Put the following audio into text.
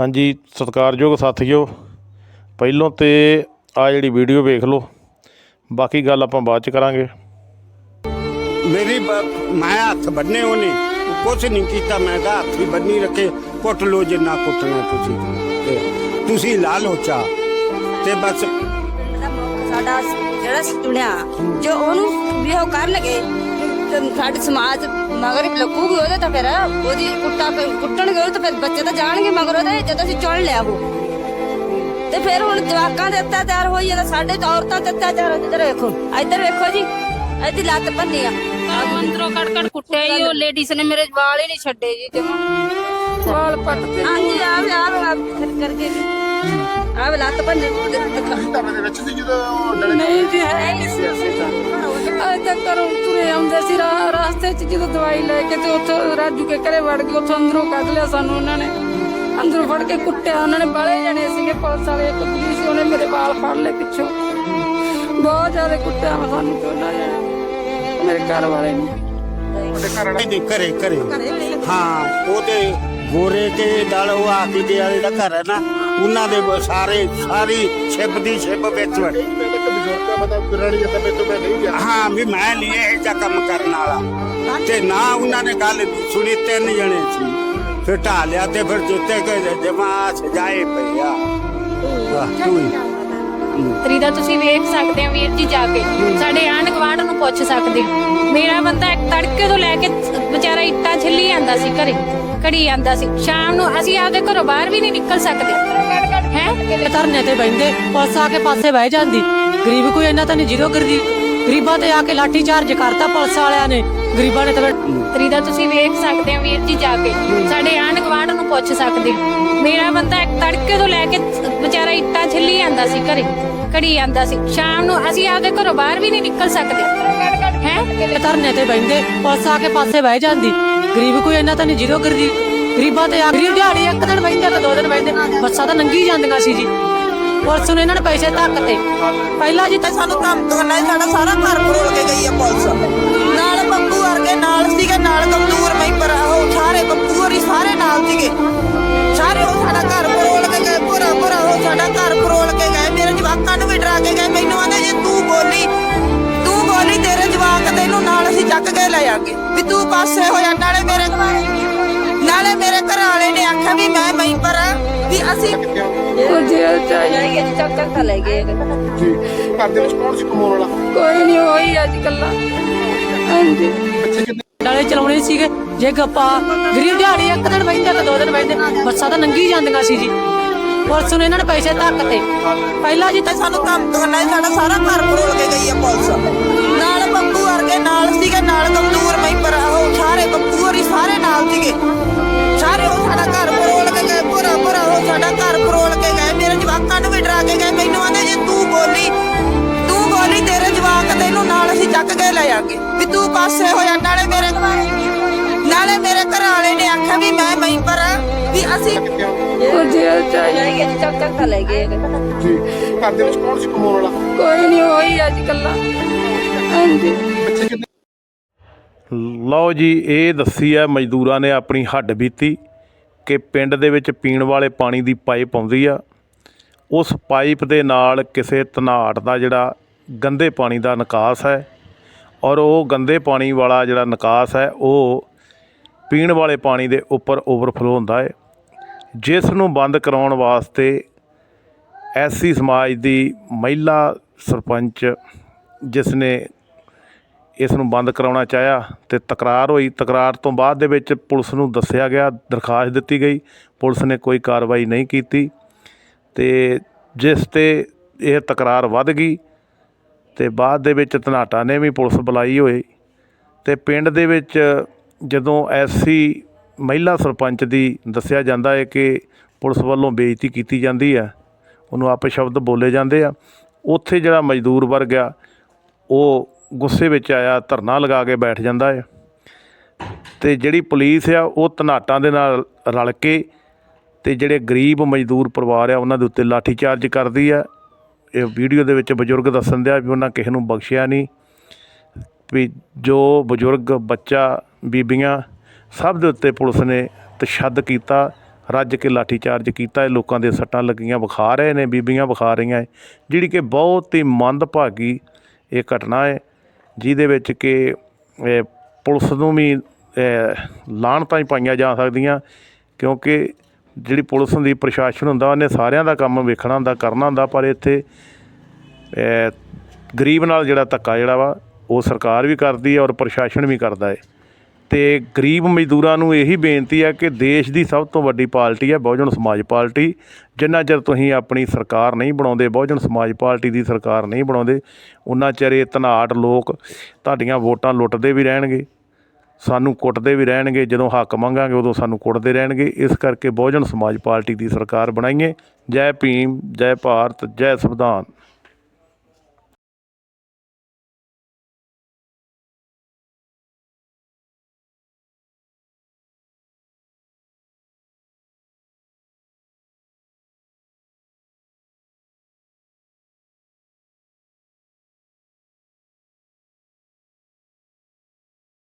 ਹਾਂਜੀ ਸਤਿਕਾਰਯੋਗ ਸਾਥੀਓ ਪਹਿਲੋਂ ਤੇ ਆ ਜਿਹੜੀ ਵੀਡੀਓ ਵੇਖ ਲਓ ਬਾਕੀ ਗੱਲ ਆਪਾਂ ਬਾਅਦ ਚ ਕਰਾਂਗੇ। ਮੇਰੀ ਮੈਂ ਹੱਥ ਬੰਨੇ ਉਹਨੇ ਕੁਛ ਨਹੀਂ ਕੀਤਾ ਮੈਂ ਤਾਂ ਹੱਥ ਹੀ ਬੰਨੀ ਰੱਖੇ ਕੁੱਟ ਲੋ ਜਿੰਨਾ ਕੁੱਟਣਾ ਤੁਸੀਂ। ਤੁਸੀਂ ਲਾ ਲੋ ਚਾ ਤੇ ਬਸ। ਸਾਡਾ ਜਿਹੜਾ ਚੁਣਿਆ ਜੋ ਉਹਨੂੰ ਵੀ ਉਹ ਕਰਨਗੇ ਤੇ ਸਾਡੇ ਸਮਾਜ ਮਗਰ ਲੱਗੂਗੀ ਉਹਦੇ ਤਾਂ ਫਿਰ ਉਹਦੀ ਕੁੱਟਾ ਕੁੱਟਣਗੇ ਉਹ ਤਾਂ ਫਿਰ ਬੱਚੇ ਤਾਂ ਜਾਣਗੇ ਮਗਰ ਉਹਦੇ ਜਦੋਂ ਅਸੀਂ ਚੁਣ ਲਿਆ ਉਹ। ਤੇ ਫਿਰ ਹੁਣ ਜਵਾਕਾਂ ਦੇ ਅਤਿਆਚਾਰ ਹੋਈ ਜਾਂਦਾ ਸਾਡੇ ਔਰਤਾਂ ਤੇ ਅਤਿਆਚਾਰ ਇੱਧਰ ਵੇਖੋ ਇੱਧਰ ਵੇਖੋ ਜੀ ਇਹਦੀ ਲੱਤ ਭੰਨੀ ਆ। ਅੰਦਰੋਂ ਕੜ ਕੜ ਕੁੱਟਿਆ ਹੀ ਉਹ ਲੇਡੀਜ਼ ਨੇ ਮੇਰੇ ਵਾਲ ਹੀ ਨਹੀਂ ਛੱਡੇ ਜੀ ਜਮਾ ਵਾਲ ਪੱਟ ਤੇ ਹਾਂਜੀ ਆ ਆ ਫਿਰ ਕਰਕੇ ਜੀ ਆ ਵੀ ਲੱਤ ਭੰਨੀ ਨਹੀਂ ਜੀ ਹੈ ਨਹੀਂ ਸੀ ਅਸੀਂ ਤਾਂ। ਅੱਜ ਤੱਕ ਘਰੋਂ ਤੁਰੇ ਆਉਂਦੇ ਸੀ ਰਾ- ਰਾਸਤੇ 'ਚ ਜਦੋਂ ਦਵਾਈ ਲੈ ਕੇ ਤੇ ਉੱਥੋਂ ਰਾਜੂ ਕੇ ਘਰੇ ਵੜ ਗਏ ਉੱਥੋਂ ਅੰਦਰੋਂ ਕੱਢ ਲਿਆ ਸਾਨੂੰ ਉਹਨਾਂ ਨੇ। ਅੰਦਰੋਂ ਫੜ ਕੇ ਕੁੱਟਿਆ ਉਹਨਾਂ ਨੇ ਬਾਲੇ ਜਣੇ ਸੀਗੇ ਪੁਲਿਸ ਵਾਲੇ ਇੱਕ ਪੁਲਿਸ ਉਹਨੇ ਮੇਰੇ ਵਾਲ ਫੜ ਲਏ ਪਿੱਛੋਂ। ਬਹੁਤ ਜ਼ਿਆਦਾ ਕੁੱਟਿਆ ਵਾ ਸਾਨੂੰ ਤੇ ਉਹਨਾਂ ਨੇ। ਮੇਰੇ ਘਰ ਵਾਲੇ ਨੇ। ਨਹੀਂ ਘਰੇ ਘਰੇ। ਹਾਂ ਉਹ ਤੇ ਗੋਰੇ ਕੇ ਨਾਲ ਉਹ ਆਕੀ ਵਾਲੇ ਦਾ ਘਰ ਹੈ ਨਾ ਉਹਨਾਂ ਦੇ ਸਾਰੇ ਸਾਰੀ ਛਿਪ ਦੀ ਛਿਪ ਵਿੱਚ। ਵੜੇ ਹਾਂ ਵੀ ਮੈਂ ਨਹੀਂ ਇਹ ਜਿਹਾ ਕੰਮ ਕਰਨ ਵਾਲਾ। ਤੇ ਨਾ ਉਹਨਾਂ ਨੇ ਗੱਲ ਸੁਣੀ ਤਿੰਨ ਜਣੇ ਸੀ। ਫਿਰ ਢਾ ਲਿਆ ਤੇ ਫਿਰ ਜਿੱਤੇ ਕੇ ਜਮਾ ਸਜਾਏ ਪਈਆ ਵਾਹ ਤੂੰ ਹੀ। ਤਰੀ ਦਾ ਤੁਸੀਂ ਵੇਖ ਸਕਦੇ ਹੋ ਵੀਰ ਜੀ ਜਾ ਕੇ ਸਾਡੇ ਆਂਢ ਗੁਆਂਢ ਨੂੰ ਪੁੱਛ ਸਕਦੇ ਹੋ। ਮੇਰਾ ਬੰਦਾ ਇੱਕ ਤੜਕੇ ਤੋਂ ਲੈ ਕੇ ਵਿਚਾਰਾ ਇੱਟਾਂ ਛਿੱਲੀ ਜਾਂਦਾ ਸੀ ਘਰੇ ਘੜੀ ਆਂਦਾ ਸੀ। ਸ਼ਾਮ ਨੂੰ ਅਸੀਂ ਆਪਦੇ ਘਰੋਂ ਬਾਹਰ ਵੀ ਨਹੀਂ ਨਿਕਲ ਸਕਦੇ। ਹੈ? ਧਰਨੇ ਤੇ ਬੈੰਦੇ ਪੁਲਿਸ ਆ ਕੇ ਪਾਸੇ ਬਹਿ ਜਾਂਦੀ। ਗਰੀਬ ਕੋਈ ਇੰਨਾ ਤਾਂ ਨਹੀਂ ਜਿਹਦੋਂ ਕਰਦੀ। ਗਰੀਬਾਂ ਤੇ ਆ ਕੇ ਲਾਠੀ ਚਾਰਜ ਕਰਤਾ ਪੁਲਿਸ ਵਾਲਿਆਂ ਨੇ। ਗਰੀਬਾਂ ਨੇ ਤਾਂ ਫਿਰ ਤਰੀ ਦਾ ਤੁਸੀਂ ਵੇਖ ਸਕਦੇ ਹੋ ਵੀਰ ਜੀ ਜਾ ਕੇ ਸਾਡੇ ਆਂਢ ਗੁਆਂਢ ਨੂੰ ਪੁੱਛ ਸਕਦੇ ਹੋ। ਮੇਰਾ ਬੰਦਾ ਇੱਕ ਤੜਕੇ ਤੋਂ ਲੈ ਕੇ ਵਿਚਾਰਾ ਇੱਟਾਂ ਛਿੱਲੀ ਜਾਂਦਾ ਸੀ ਘਰੇ। ਘੜੀ ਆਂਦਾ ਸੀ। ਸ਼ਾਮ ਨੂੰ ਅਸੀਂ ਆਪਦੇ ਘਰੋਂ ਬਾਹਰ ਵੀ ਨਹੀਂ ਨਿਕਲ ਸਕਦੇ। ਹੈ? ਧਰਨੇ ਤੇ ਬੈੰਦੇ ਪੁਲਿਸ ਆ ਕੇ ਪਾਸੇ ਬਹਿ ਜਾਂਦੀ। ਗਰੀਬ ਕੋਈ ਇੰਨਾ ਤਾਂ ਨਹੀਂ ਜਿਹਦੋਂ ਕਰਦੀ ਗਰੀਬਾਂ ਤੇ ਆ ਦਿਹਾੜੀ ਇੱਕ ਦਿਨ ਬੈੰਦੇ ਤਾਂ ਦੋ ਦਿਨ ਬੈੰਦੇ ਬੱਸਾਂ ਤਾਂ ਨੰਗੀ ਜਾਂਦੀਆਂ ਸੀ ਜੀ। ਪੁਲਿਸ ਨੂੰ ਇਹਨਾਂ ਨੇ ਪੈਸੇ ਧੱਕਤੇ। ਪਹਿਲਾਂ ਜੀ ਤਾਂ ਸਾਨੂੰ ਕੰਮ ਤੋਂ ਨਹੀਂ ਸਾਡਾ ਸਾਰਾ ਘਰ ਫਰੋਲ ਕੇ ਗਈ ਆ ਪੁਲਿਸ। ਨਾਲ ਬੱਬੂ ਵਰਗੇ ਨਾਲ ਸੀਗੇ, ਨਾਲ ਗੰਦੂਰ ਮੈਂਬਰ ਉਹ, ਸਾਰੇ ਬੱਬੂ ਹੋਰੀ ਸਾਰੇ ਨਾਲ ਸੀਗੇ। ਸਾਰੇ ਪਾਸੇ ਹੋ ਜਾ ਨਾਲੇ ਮੇਰੇ ਨਾਲੇ ਮੇਰੇ ਘਰ ਵਾਲੇ ਨੇ ਆਖਿਆ ਵੀ ਮੈਂ ਮੈਂਬਰ ਆ ਵੀ ਅਸੀਂ ਜੇਲ੍ਹ ਚ ਜੀ ਤਾਂ ਕੋਈ ਨਹੀਂ ਹੋਈ ਅੱਜ ਕੱਲਾ ਹਾਂਜੀ। ਨਾਲੇ ਚਲਾਉਣੇ ਸੀਗੇ ਜੇ ਗੱਪਾ ਗਰੀਬ ਦਿਹਾੜੀ ਇੱਕ ਦਿਨ ਬੈੰਦੇ ਤਾਂ ਦੋ ਦਿਨ ਬੈੰਦੇ ਬੱਸਾਂ ਤਾਂ ਨੰਗੀ ਜਾਂਦੀਆਂ ਸੀ ਜੀ। ਪੁਲਿਸ ਨੂੰ ਇਹਨਾਂ ਨੇ ਪੈਸੇ ਧੱਕਤੇ ਪਹਿਲਾਂ ਜੀ ਤੇ ਸਾਨੂੰ ਕੰਮ ਤੋਂ ਨਹੀਂ ਸਾਡਾ ਸਾਰਾ ਘਰ ਫਰੋਲ ਕੇ ਗਈ ਆ ਪੁਲਿਸ। ਨਾਲ ਬੱਬੂ ਵਰਗੇ ਨਾਲ ਸੀਗੇ ਨਾਲ ਉਹ ਸਾਰੇ ਬੱਬੂ ਹੋਰੀ ਸਾਰੇ ਨਾਲ ਸੀਗੇ। ਸਾਰੇ ਉਹ ਸਾਡਾ ਘਰ ਫਰੋਲ ਕੇ ਗਏ ਪੂਰਾ ਪੂਰਾ ਉਹ ਸਾਡਾ ਘਰ ਫਰੋਲ ਕੇ ਗਏ। ਮੇਰੇ ਜਵਾਕਾਂ ਨੂੰ ਵੀ ਡਰਾ ਕੇ ਗਏ ਮੈਨੂੰ ਆਂਦੇ ਜੇ ਤੂੰ ਬੋਲੀ ਤੂੰ ਬੋਲੀ ਤੇਰੇ ਜਵਾਕ ਤੈਨੂੰ ਨਾਲ ਅਸੀਂ ਚੱਕ ਕੇ ਲੈ ਜਾਾਂਗੇ ਵੀ ਤੂੰ ਪਾਸੇ ਹੋ ਜਾ ਨਾਲੇ ਮੇਰੇ ਨਾਲੇ ਮੇਰੇ ਘਰ ਵਾਲੇ ਨੇ ਆਖਿਆ ਵੀ ਮੈਂ ਮੈਂਬਰ ਆ ਵੀ ਅਸੀਂ ਜੀ ਕੋਈ ਨਹੀਂ ਹੋਈ ਅੱਜ ਕੱਲਾ ਹਾਂਜੀ। ਲਓ ਜੀ, ਇਹ ਦੱਸੀ ਹੈ ਮਜ਼ਦੂਰਾਂ ਨੇ ਆਪਣੀ ਹੱਡ ਬੀਤੀ ਕਿ ਪਿੰਡ ਦੇ ਵਿੱਚ ਪੀਣ ਵਾਲੇ ਪਾਣੀ ਦੀ ਪਾਈਪ ਆਉਂਦੀ ਆ। ਉਸ ਪਾਈਪ ਦੇ ਨਾਲ ਕਿਸੇ ਧਨਾਟ ਦਾ ਜਿਹੜਾ ਗੰਦੇ ਪਾਣੀ ਦਾ ਨਿਕਾਸ ਹੈ ਔਰ ਉਹ ਗੰਦੇ ਪਾਣੀ ਵਾਲਾ ਜਿਹੜਾ ਨਿਕਾਸ ਹੈ, ਉਹ ਪੀਣ ਵਾਲੇ ਪਾਣੀ ਦੇ ਉੱਪਰ ਓਵਰਫਲੋ ਹੁੰਦਾ ਹੈ। ਜਿਸ ਨੂੰ ਬੰਦ ਕਰਾਉਣ ਵਾਸਤੇ ਐਸੀ ਸਮਾਜ ਦੀ ਮਹਿਲਾ ਸਰਪੰਚ, ਜਿਸ ਨੇ ਇਸ ਨੂੰ ਬੰਦ ਕਰਾਉਣਾ ਚਾਹਿਆ ਅਤੇ ਤਕਰਾਰ ਹੋਈ। ਤਕਰਾਰ ਤੋਂ ਬਾਅਦ ਦੇ ਵਿੱਚ ਪੁਲਿਸ ਨੂੰ ਦੱਸਿਆ ਗਿਆ, ਦਰਖਾਸਤ ਦਿੱਤੀ ਗਈ। ਪੁਲਿਸ ਨੇ ਕੋਈ ਕਾਰਵਾਈ ਨਹੀਂ ਕੀਤੀ ਅਤੇ ਜਿਸ ਤੇ ਇਹ ਤਕਰਾਰ ਵੱਧ ਗਈ ਅਤੇ ਬਾਅਦ ਦੇ ਵਿੱਚ ਧਨਾਟਾ ਨੇ ਵੀ ਪੁਲਿਸ ਬੁਲਾਈ ਹੋਈ ਅਤੇ ਪਿੰਡ ਦੇ ਵਿੱਚ ਜਦੋਂ ਐਸੀ ਮਹਿਲਾ ਸਰਪੰਚ ਦੀ ਦੱਸਿਆ ਜਾਂਦਾ ਹੈ ਕਿ ਪੁਲਿਸ ਵੱਲੋਂ ਬੇਇੱਜ਼ਤੀ ਕੀਤੀ ਜਾਂਦੀ ਹੈ, ਉਹਨੂੰ ਆਪੇ ਸ਼ਬਦ ਬੋਲੇ ਜਾਂਦੇ ਆ। ਉੱਥੇ ਜਿਹੜਾ ਮਜ਼ਦੂਰ ਵਰਗ ਆ, ਉਹ ਗੁੱਸੇ ਵਿੱਚ ਆਇਆ, ਧਰਨਾ ਲਗਾ ਕੇ ਬੈਠ ਜਾਂਦਾ ਹੈ ਤੇ ਜਿਹੜੀ ਪੁਲਿਸ ਆ, ਉਹ ਧਨਾਟਾਂ ਦੇ ਨਾਲ ਰਲ ਕੇ ਤੇ ਜਿਹੜੇ ਗਰੀਬ ਮਜ਼ਦੂਰ ਪਰਿਵਾਰ ਆ, ਉਹਨਾਂ ਦੇ ਉੱਤੇ ਲਾਠੀ ਚਾਰਜ ਕਰਦੀ ਆ। ਇਹ ਵੀਡੀਓ ਦੇ ਵਿੱਚ ਬਜ਼ੁਰਗ ਦੱਸਣ ਦਿਆ ਵੀ ਉਹਨਾਂ ਕਿਸੇ ਨੂੰ ਬਖਸ਼ਿਆ ਨਹੀਂ। ਵੀ ਜੋ ਬਜ਼ੁਰਗ, ਬੱਚਾ, ਬੀਬੀਆਂ, ਸਭ ਦੇ ਉੱਤੇ ਪੁਲਿਸ ਨੇ ਤਸ਼ੱਦ ਕੀਤਾ, ਰੱਜ ਕੇ ਲਾਠੀ ਚਾਰਜ ਕੀਤਾ। ਹੈ ਲੋਕਾਂ ਦੇ ਸੱਟਾਂ ਲੱਗੀਆਂ, ਵਿਖਾ ਰਹੇ ਨੇ, ਬੀਬੀਆਂ ਵਿਖਾ ਰਹੀਆਂ ਹੈ ਜਿਹੜੀ ਕਿ ਬਹੁਤ ਹੀ ਮੰਦਭਾਗੀ ਇਹ ਘਟਨਾ ਹੈ ਜਿਹਦੇ ਵਿੱਚ ਕਿ ਪੁਲਿਸ ਨੂੰ ਵੀ ਇਹ ਲਾਹਣਤਾਂ ਹੀ ਪਾਈਆਂ ਜਾ ਸਕਦੀਆਂ, ਕਿਉਂਕਿ ਜਿਹੜੀ ਪੁਲਿਸ ਹੁੰਦੀ ਪ੍ਰਸ਼ਾਸਨ ਹੁੰਦਾ, ਉਹਨੇ ਸਾਰਿਆਂ ਦਾ ਕੰਮ ਵੇਖਣਾ ਹੁੰਦਾ, ਕਰਨਾ ਹੁੰਦਾ, ਪਰ ਇੱਥੇ ਗਰੀਬ ਨਾਲ ਜਿਹੜਾ ਧੱਕਾ ਜਿਹੜਾ ਵਾ, ਉਹ ਸਰਕਾਰ ਵੀ ਕਰਦੀ ਹੈ ਔਰ ਪ੍ਰਸ਼ਾਸਨ ਵੀ ਕਰਦਾ ਹੈ। ਅਤੇ ਗਰੀਬ ਮਜ਼ਦੂਰਾਂ ਨੂੰ ਇਹੀ ਬੇਨਤੀ ਹੈ ਕਿ ਦੇਸ਼ ਦੀ ਸਭ ਤੋਂ ਵੱਡੀ ਪਾਰਟੀ ਹੈ ਬਹੁਜਨ ਸਮਾਜ ਪਾਰਟੀ। ਜਿੰਨਾ ਚਿਰ ਤੁਸੀਂ ਆਪਣੀ ਸਰਕਾਰ ਨਹੀਂ ਬਣਾਉਂਦੇ, ਬਹੁਜਨ ਸਮਾਜ ਪਾਰਟੀ ਦੀ ਸਰਕਾਰ ਨਹੀਂ ਬਣਾਉਂਦੇ ਉਹਨਾਂ ਚਿਰ ਇਹ ਧਨਾੜ ਲੋਕ ਤੁਹਾਡੀਆਂ ਵੋਟਾਂ ਲੁੱਟਦੇ ਵੀ ਰਹਿਣਗੇ, ਸਾਨੂੰ ਕੁੱਟਦੇ ਵੀ ਰਹਿਣਗੇ, ਜਦੋਂ ਹੱਕ ਮੰਗਾਂਗੇ ਉਦੋਂ ਸਾਨੂੰ ਕੁੱਟਦੇ ਰਹਿਣਗੇ। ਇਸ ਕਰਕੇ ਬਹੁਜਨ ਸਮਾਜ ਪਾਰਟੀ ਦੀ ਸਰਕਾਰ ਬਣਾਈਏ। ਜੈ ਭੀਮ, ਜੈ ਭਾਰਤ, ਜੈ ਸੰਵਿਧਾਨ।